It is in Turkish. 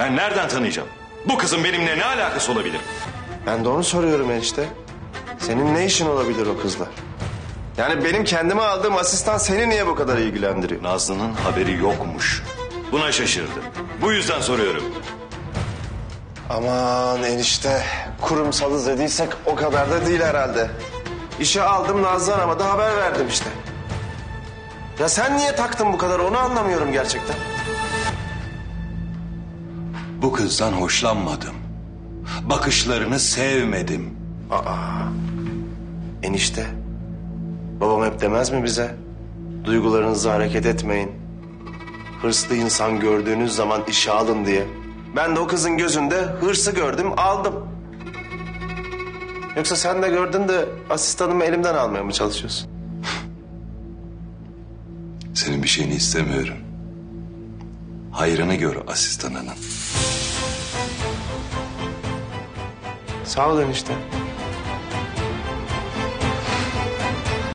Ben nereden tanıyacağım? Bu kızın benimle ne alakası olabilir? Ben de onu soruyorum enişte. Senin ne işin olabilir o kızla? Yani benim kendime aldığım asistan seni niye bu kadar ilgilendiriyor? Nazlı'nın haberi yokmuş. Buna şaşırdım. Bu yüzden soruyorum. Aman enişte kurumsalız dediysek o kadar da değil herhalde. İşe aldım Nazlı Hanım'a da haber verdim işte. Ya sen niye taktın bu kadar onu anlamıyorum gerçekten. Bu kızdan hoşlanmadım. Bakışlarını sevmedim. Aa, enişte babam hep demez mi bize? Duygularınızla hareket etmeyin. Hırslı insan gördüğünüz zaman işe alın diye. Ben de o kızın gözünde hırsı gördüm aldım. Yoksa sen de gördün de asistanımı elimden almaya mı çalışıyorsun? Senin bir şeyini istemiyorum. Hayrını gör asistanının. Sağ ol enişte.